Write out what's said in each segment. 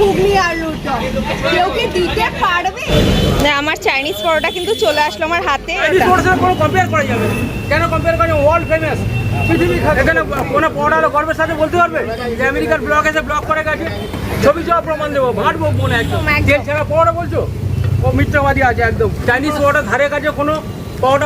ঘুগনি কেউ কি দিতে পারবে? না আমার চাইনিজ পরোটা কিন্তু চলে আসলো আমার হাতে। চাইনিজ এটা। পরোটার সাথে কোনো কম্পেয়ার করা যাবে কেন কম্পেয়ার করা ওয়ার্ল্ড ফেমাস পৃথিবী এখানে কোনো গর্বের সাথে বলতে পারবে? যে আমেরিকার ব্লগ এসে ব্লগ করে গেছে। ছবি প্রমাণ দেবো। মনে একদম। ছাড়া পরোটা বলছো? ও মিথ্যাবাদী আছে একদম। চাইনিজ ধারে কাছে কোনো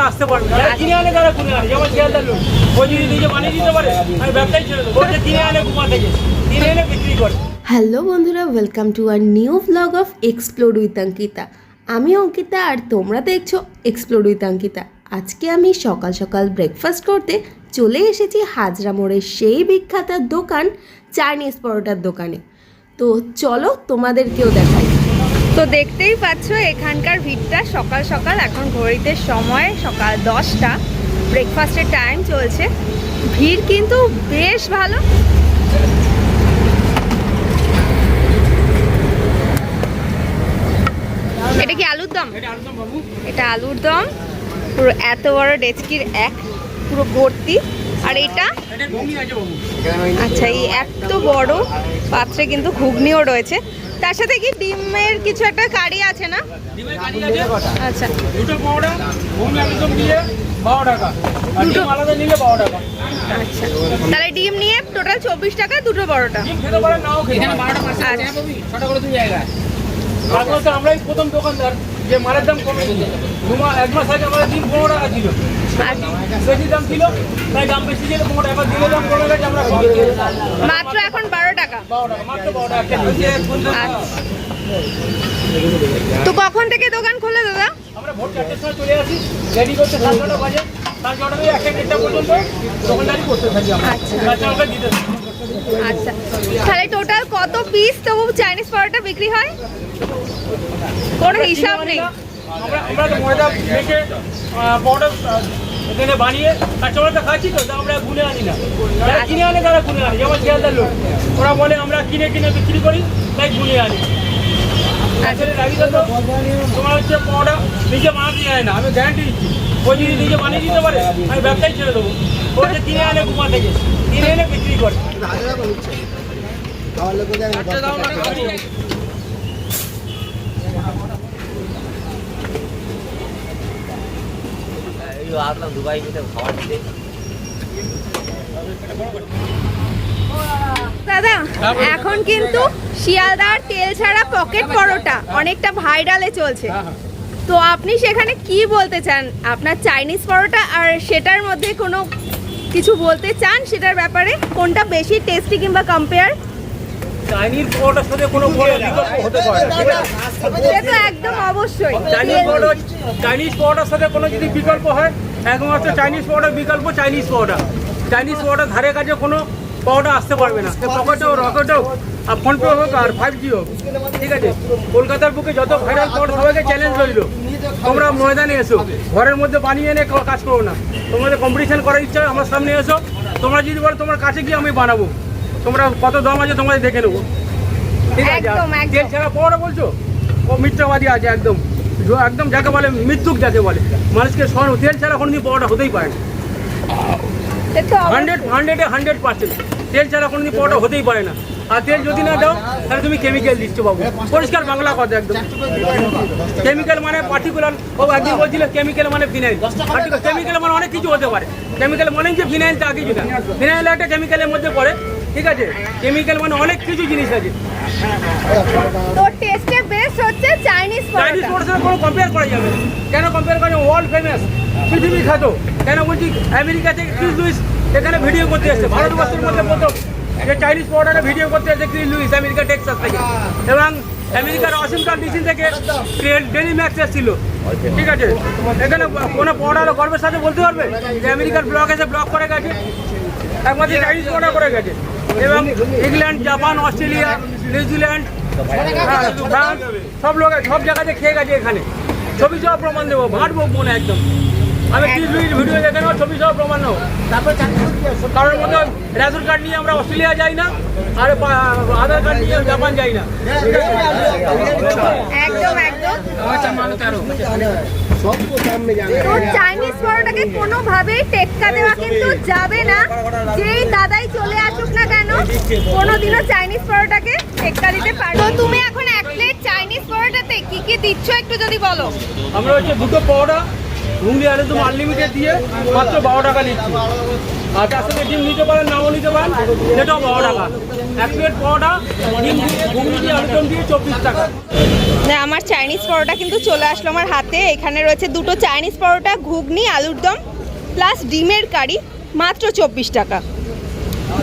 আসতে পারবে না। যারা কিনে আনে তারা কিনে আনে। যেমন শিয়ালদার লোক। ও যদি নিজে বানিয়ে দিতে পারে আমি ব্যবসায় ছেড়ে দেবো। ও যে কিনে আনে কুমা থেকে। কিনে এনে বিক্রি করে। হ্যালো বন্ধুরা welcome to our new vlog of explore with Ankita আমি অঙ্কিতা আর তোমরা দেখছ এক্সপ্লোর উইথ অঙ্কিতা আজকে আমি সকাল সকাল ব্রেকফাস্ট করতে চলে এসেছি হাজরা মোড়ের সেই বিখ্যাত দোকান চাইনিজ পরোটার দোকানে। তো চলো তোমাদেরকেও দেখাই। তো দেখতেই পাচ্ছ, এখানকার ভিড়টা সকাল সকাল, এখন ঘড়িতে সময় সকাল দশটা। ব্রেকফাস্টের টাইম চলছে। ভিড় কিন্তু বেশ ভালো। এটা কি আলুর দম? এটা আলুর দম। পুরো এত বড় ডেচকির এক পুরো ভর্তি। আর এটা? আছে আচ্ছা এই এত বড় পাত্রে কিন্তু ঘুগনিও রয়েছে। তার সাথে কি ডিমের কিছু একটা কারি আছে না? আছে। আচ্ছা। দুটো পাউডার ঘুগনি দিয়ে বারো টাকা। আর ডিম আলাদা নিলে বারো টাকা। আচ্ছা। তাহলে ডিম নিয়ে টোটাল চব্বিশ টাকা দুটো বড়টা ডিম খেতে নাও খেতে পারেন আচ্ছা। ছটা করে দুই জায়গা আমরাই প্রথম দোকানদার যে মালের দাম কমে গেছে দু মাস এক মাস আগে আমাদের ডিম পনেরো টাকা ছিল। বেশি দাম ছিল তাই দাম বেশি ছিল পনেরো টাকা দিলে দাম কমে গেছে আমরা মাত্র এখন বারো টাকা। বারো টাকা মাত্র বারো টাকা। আচ্ছা। তো কখন থেকে দোকান খোলে দাদা? আমরা ভোর চারটের সময় চলে আসি রেডি করতে সাড়ে বাজে সাড়ে থেকে একটা দেড়টা পর্যন্ত দোকানদারি করতে থাকি আমরা। আচ্ছা। দিতে। আচ্ছা। তাহলে টোটাল কত পিস তবু চাইনিজ পরোটা বিক্রি হয়? কোনো হিসাব নেই। আমরা তো ময়দা মেখে পাউডার এখানে বানিয়ে কাঁচামালটা খাচ্ছি তো আমরা গুনে আনি না। যারা কিনে আনে তারা গুনে আনে যেমন শিয়ালদার লোক। ওরা বলে আমরা কিনে কিনে বিক্রি করি তাই গুনে আনি। তো তোমার হচ্ছে পাউডার নিজে বানাতে যায় না। আমি গ্যারান্টি দিচ্ছি। ও যদি নিজে বানিয়ে দিতে পারে আমি ব্যবসায় ছেড়ে দেবো। আসলাম দুবাই খাবার দিতে দাদা, এখন কিন্তু শিয়ালদার তেল ছাড়া পকেট পরোটা অনেকটা ভাইরালে চলছে। তো আপনি সেখানে কি বলতে চান? আপনার চাইনিজ পরোটা আর সেটার মধ্যে কোনো কিছু বলতে চান সেটার ব্যাপারে? কোনটা বেশি টেস্টি কিংবা কম্পেয়ার চাইনিজ পাউডার সাথে কোনো বড় বিকল্প হতে পারে। না, ঠিক আছে সে তো একদম অবশ্যই। চাইনিজ পাউডার চাইনিজ সাথে কোনো যদি বিকল্প হয় একমাত্র চাইনিজ বিকল্প চাইনিজ পাউডার চাইনিজ পাউডার ধারে কাছে কোনো পাউডার আসতে পারবে না। পকেটে হোক রকেট হোক আর ফোনপে হোক আর ফাইভ জি হোক। ঠিক আছে? কলকাতার বুকে যত ভাইরাল পাউডার সবাইকে চ্যালেঞ্জ রইল। তোমরা ময়দানে এসো। ঘরের মধ্যে বানিয়ে এনে কাজ করো না। তোমাদের কম্পিটিশন করার ইচ্ছা আমার সামনে এসো। তোমরা যদি বলো তোমার কাছে গিয়ে আমি বানাবো। তোমরা কত দম আছে তোমাদের দেখে নেব। ঠিক আছে। তেল ছাড়া পাউডার বলছো? ও মিথ্যাবাদী আছে একদম। একদম যাকে বলে মৃত্যুক যাকে বলে। মানুষকে সর তেল ছাড়া কোনোদিন পাওয়াটা হতেই পারে। হান্ড্রেড হান্ড্রেডে হান্ড্রেড পার্সেন্ট তেল ছাড়া কোনোদিন পাওয়াটা হতেই পারে না। আর তেল যদি না দাও তাহলে তুমি কেমিক্যাল দিচ্ছ বাবু। পরিষ্কার বাংলা কথা একদম। কেমিক্যাল মানে পার্টিকুলার ও একদিন বলছিল কেমিক্যাল মানে ফিনাইল কেমিক্যাল মানে অনেক কিছু হতে পারে। কেমিক্যাল মানে যে ফিনাইল তা কিছু না। ফিনাইল একটা কেমিক্যালের মধ্যে পড়ে ঠিক আছে? কেমিক্যাল মানে অনেক কিছু জিনিস আছে। তো টেস্টে বেস্ট হচ্ছে চাইনিজ চাইনিজ পরোটার কোনো কম্পেয়ার করা যাবে কেন কম্পেয়ার করা ওয়ার্ল্ড ফেমাস পৃথিবী খ্যাত। কেন বলছি? আমেরিকা থেকে ক্রিস লুইস এখানে ভিডিও করতে এসেছে। ভারতবর্ষের মধ্যে প্রথম। যে চাইনিজ পরোটাটা ভিডিও করতে ক্রিস লুইস আমেরিকা টেক্সাস থেকে। এবং আমেরিকার ওয়াশিংটন ডিসি থেকে ডেলি ম্যাক্স এসেছিল। ঠিক আছে? এখানে কোনো হলো গর্বের সাথে বলতে পারবে যে আমেরিকার ব্লগ এসে ব্লগ করে গেছে। একমাত্র চাইনিজ পরোটা করে গেছে। এবং ইংল্যান্ড জাপান অস্ট্রেলিয়া নিউজিল্যান্ড সব লোক সব জায়গাতে খেয়ে গেছে এখানে। ছবি সহ প্রমাণ দেবো। ভাটবো মনে একদম। আমি ভিডিও দেখে নেব, ছবি সহ প্রমাণ নেব। কারোর মধ্যে রেশন কার্ড নিয়ে আমরা অস্ট্রেলিয়া যাই না আর আধার কার্ড নিয়ে জাপান যাই না। একদম একদম। চাইনিজ পরোটাকে কোনোভাবেই টেক্কা দেওয়া কিন্তু যাবে না। যেই দাদাই চলে আসুক না কেন কোনোদিনও চাইনিজ পরোটাকে টেক্কা দিতে পারবে তুমি এখন এক প্লেট চাইনিজ পরোটাতে কি কি দিচ্ছ একটু যদি বলো? আমরা হচ্ছে দুটো পরোটা ঘুগনি আলু দম আনলিমিটেড দিয়ে মাত্র বারো টাকা নিচ্ছি। আর তার সাথে ডিম নিতে পারেন নাও নিতে পারেন, সেটাও বারো টাকা। এক প্লেট পরোটা, ডিম দিয়ে ঘুগনি দিয়ে দিয়ে চব্বিশ টাকা। না, আমার চাইনিজ পরোটা কিন্তু চলে আসলো আমার হাতে। এখানে রয়েছে দুটো চাইনিজ পরোটা, ঘুগনি, আলুর দম প্লাস ডিমের কারি, মাত্র চব্বিশ টাকা।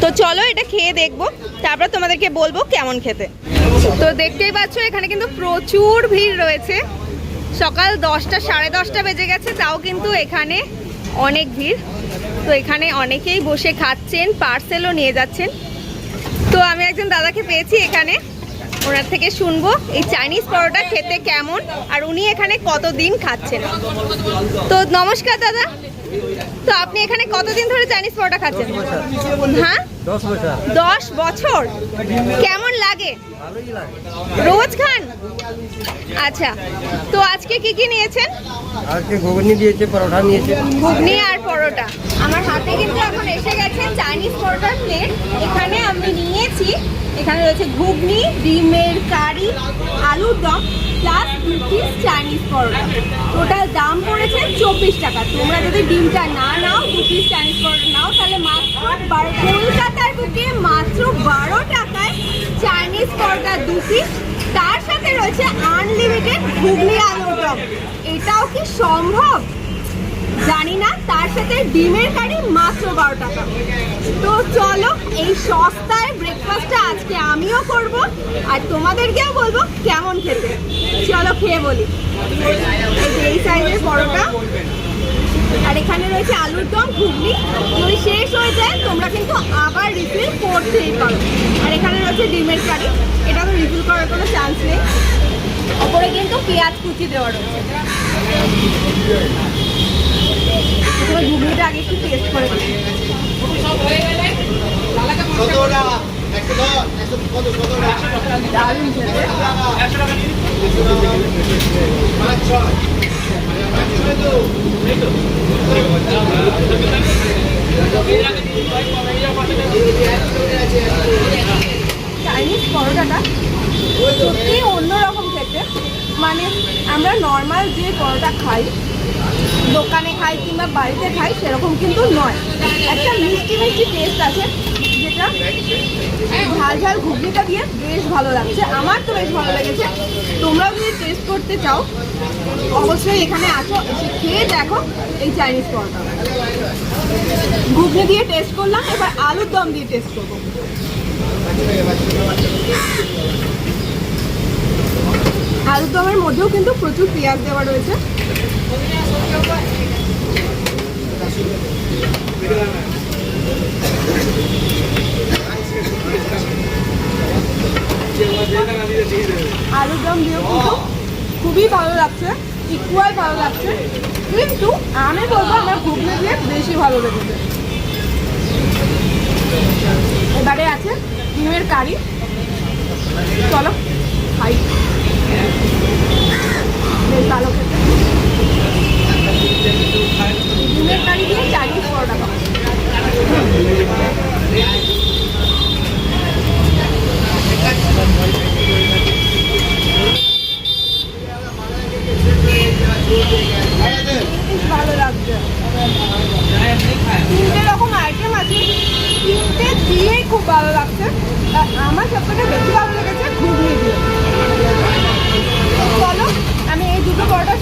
তো চলো এটা খেয়ে দেখব, তারপর তোমাদেরকে বলব কেমন খেতে। তো দেখতেই পাচ্ছ, এখানে কিন্তু প্রচুর ভিড় রয়েছে। সকাল দশটা, সাড়ে দশটা বেজে গেছে, তাও কিন্তু এখানে অনেক ভিড়। তো এখানে অনেকেই বসে খাচ্ছেন, পার্সেলও নিয়ে যাচ্ছেন। তো আমি একজন দাদাকে পেয়েছি এখানে। ওনার থেকে শুনব এই চাইনিজ পরোটা খেতে কেমন আর উনি এখানে কতদিন খাচ্ছেন? তো নমস্কার দাদা। তো আপনি এখানে কতদিন ধরে চাইনিজ পরোটা খাচ্ছেন? হ্যাঁ? দশ বছর। কেমন লাগে? রোজ খান? আচ্ছা তো আজকে কি কি নিয়েছেন? আজকে ঘুগনি দিয়েছে পরোটা নিয়েছে। ঘুগনি আর পরোটা। আমার হাতে কিন্তু এখন এসে গেছে চাইনিজ পরোটার প্লেট এখানে এখানে রয়েছে ঘুগনি, ডিমের কারি, আলুর দম plus piece Chinese paratha. Total দাম পড়েছে চব্বিশ টাকা। তোমরা যদি ডিমটা না নাও পিস চাইনিজ পরোটা নাও, তাহলে মাত্র বারো কলকাতার বুকে মাত্র বারো টাকায় চাইনিজ পরোটা দু পিস তার সাথে রয়েছে আনলিমিটেড ঘুগনি আলুর দম। এটাও কি সম্ভব? জানি না, তার সাথে ডিমের কারি মাত্র বারো টাকা। তো চলো, এই সস্তায় ব্রেকফাস্টটা আজকে আমিও করব আর তোমাদেরকেও বলব কেমন খেতে। চলো খেয়ে বলি। এই সাইজের পরোটা। আর এখানে রয়েছে আলুর দম, ঘুগনি। যদি শেষ হয়ে যায়, তোমরা কিন্তু আবার রিফিল করতেই পারো। আর এখানে রয়েছে ডিমের কারি। এটা তো রিফিল করার কোনো চান্স নেই। ওপরে কিন্তু পেঁয়াজ কুচি দেওয়া রয়েছে। প্রথমে ঘুগনিটা আগে একটু টেস্ট করে দারুণ খেতে। চাইনিজ পরোটাটা সত্যি অন্যরকম খেতে। মানে আমরা নর্মাল যে পরোটা খাই দোকানে খাই কিংবা বাড়িতে খাই, সেরকম কিন্তু নয়। একটা মিষ্টি মিষ্টি টেস্ট আছে, যেটা ঝাল ঝাল ঘুগনিটা দিয়ে বেশ ভালো লাগছে। আমার তো বেশ ভালো লেগেছে। তোমরাও যদি টেস্ট করতে চাও, অবশ্যই এখানে আসো, এসে খেয়ে দেখো এই চাইনিজ পরোটা। ঘুগনি দিয়ে টেস্ট করলাম, এবার আলুর দম দিয়ে টেস্ট করব। আলুর দমের মধ্যেও কিন্তু প্রচুর পেঁয়াজ দেওয়া রয়েছে। আলুর দম দিয়েও কিন্তু খুবই ভালো লাগছে ইকুয়াল ভালো লাগছে। কিন্তু আমি বলব আমার ঘুগনি দিয়ে বেশি ভালো লেগেছে। এবারে আছে ডিমের কারি। চলো, খাই। তিনটে রকম আইটেম আছে। তিনটে দিয়েই খুব ভালো লাগছে। আমার সবথেকে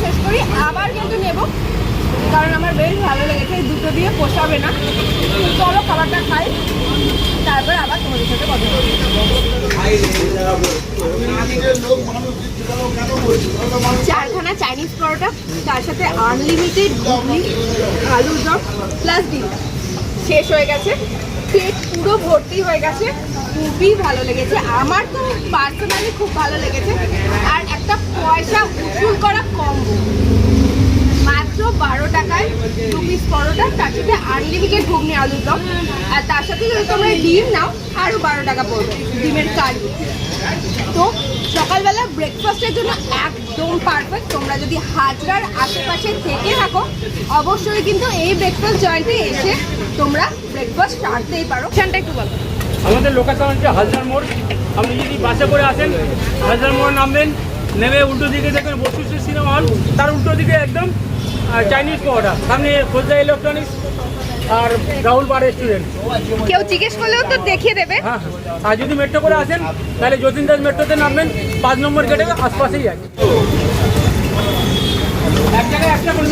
শেষ করি, আবার কিন্তু নেব, কারণ আমার বেশ ভালো লেগেছে দুটো দিয়ে পোষাবে না। চলো খাবারটা খাই, তারপর আবার তোমাদের সাথে কথা বলব। চারখানা চাইনিজ পরোটা, তার সাথে আনলিমিটেড ঘুগনি, আলুর প্লাস ডিম শেষ হয়ে গেছে। পেট পুরো ভর্তি হয়ে গেছে। খুবই ভালো লেগেছে। আমার তো পার্সোনালি খুব ভালো লেগেছে। আর একটা পয়সা উসুল করা কম মাত্র বারো টাকায় দু পিস পরোটা তার সাথে আনলিমিটেড ঘুগনি আলুর দম। আর তার সাথে যদি তোমরা ডিম নাও আরও বারো টাকা পড়বে ডিমের কারি। তো সকালবেলা ব্রেকফাস্টের জন্য একদম পারফেক্ট তোমরা যদি হাজরার আশেপাশে থেকে থাকো অবশ্যই কিন্তু এই ব্রেকফাস্ট জয়েন্টে এসে তোমরা ব্রেকফাস্ট সারতেই পারো। সেখানটা একটু বলো। আমাদের লোকেশন হচ্ছে হালদার মোড়। আপনি যদি বাসে করে আসেন হালদার মোড় নামবেন নেমে উল্টো দিকে দেখবেন বসুশ্রী সিনেমা হল। তার উল্টো দিকে একদম চাইনিজ পাওয়াটা সামনে খোঁজা ইলেকট্রনিক্স আর রাহুল বার রেস্টুরেন্ট কেউ জিজ্ঞেস করলেও তো দেখিয়ে দেবে। হ্যাঁ হ্যাঁ। আর যদি মেট্রো করে আসেন তাহলে যতীন দাস মেট্রোতে নামবেন পাঁচ নম্বর গেটের আশপাশেই আছে।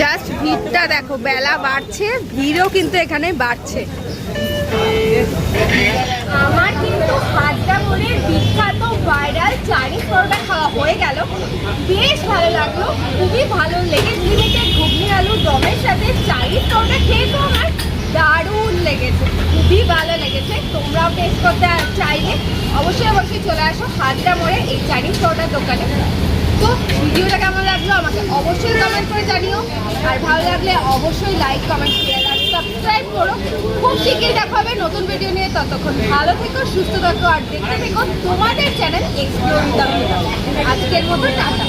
জাস্ট ভিড়টা দেখো বেলা বাড়ছে ভিড়ও কিন্তু এখানে বাড়ছে। আমার কিন্তু হাজরা বিখ্যাত ভাইরাল চাইনিজ পরোটা খাওয়া হয়ে গেল। বেশ ভালো লাগল, খুবই ভালো লেগেছে। লিমিটেড ঘুগনি আলু দমের সাথে চাইনিজ পরোটা খেয়ে তো আমার দারুণ লেগেছে, খুবই ভালো লেগেছে। তোমরাও টেস্ট করতে চাইলে অবশ্যই অবশ্যই চলে আসো হাজরা মোড়ে এই চাইনিজ পরোটার দোকানে। তো ভিডিওটা কেমন লাগল আমাকে অবশ্যই কমেন্ট করে জানিও। আর ভালো লাগলে অবশ্যই লাইক কমেন্ট শেয়ার সাবস্ক্রাইব করো। খুব শীঘ্রই দেখা হবে নতুন ভিডিও নিয়ে। ততক্ষণ ভালো থেকো, সুস্থ থাকো, আর দেখতে থেকো তোমাদের চ্যানেল এক্সপ্লোর আজকের মতো টাটা।